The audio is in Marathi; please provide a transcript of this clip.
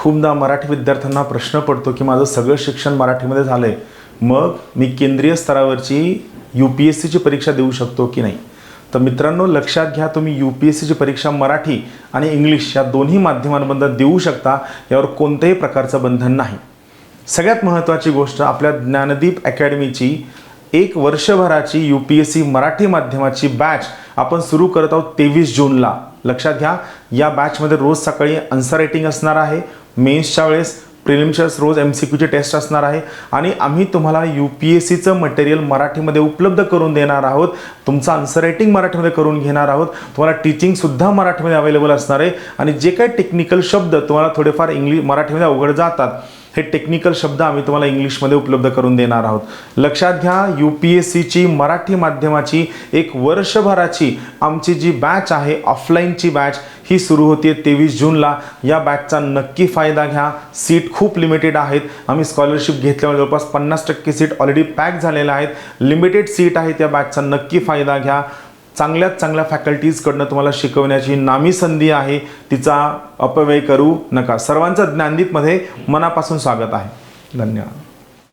खूपदा मराठी विद्यार्थ्यांना प्रश्न पडतो की माझं सगळं शिक्षण मराठीमध्ये झालं आहे मग मी केंद्रीय स्तरावरची यू पी एस सीची परीक्षा देऊ शकतो की नाही? तर मित्रांनो लक्षात घ्या तुम्ही यू पी एस सीची परीक्षा मराठी आणि इंग्लिश या दोन्ही माध्यमांबद्दल देऊ शकता यावर कोणत्याही प्रकारचं बंधन नाही. सगळ्यात महत्त्वाची गोष्ट आपल्या ज्ञानदीप अकॅडमीची एक वर्षभराची U P S C Marathi माध्यमाची बॅच आपण सुरू करत आहोत तेवीस जूनला. लक्षात घ्या या बॅचमध्ये रोज सकाळी आन्सर रायटिंग असणार आहे मेन्सच्या वेळेस प्रिलिम्सच्या रोज एम सी क्यूची टेस्ट असणार आहे. आणि आम्ही तुम्हाला यू पी एस सीचं मटेरियल मराठीमध्ये उपलब्ध करून देणार आहोत. तुमचं आन्सर रायटिंग मराठीमध्ये करून घेणार आहोत. तुम्हाला टीचिंगसुद्धा मराठीमध्ये अवेलेबल असणार आहे. आणि जे काही टेक्निकल शब्द तुम्हाला थोडेफार इंग्लिश मराठीमध्ये अवघड जातात हे टेक्निकल शब्द आम्ही तुम्हाला इंग्लिशमध्ये उपलब्ध करून देणार आहोत. लक्षात घ्या यू पी एस सीची मराठी माध्यमाची एक वर्षभराची आमची जी बॅच आहे ऑफलाईनची बॅच ही सुरू होते तेवीस जूनला. या बॅचचा नक्की फायदा घ्या. सीट खूप लिमिटेड आहेत. आम्ही स्कॉलरशिप घेतल्यामुळे जवळपास पन्नास टक्के सीट ऑलरेडी पॅक झालेल्या आहेत. लिमिटेड सीट आहे त्या बॅचचा नक्की फायदा घ्या. चांगल्यात चांगल्या फॅकल्टीजकडनं तुम्हाला शिकवण्याची नामी संधी आहे तिचा अपव्यय करू नका. सर्वांचं ज्ञानदीपमध्ये मनापासून स्वागत आहे. धन्यवाद.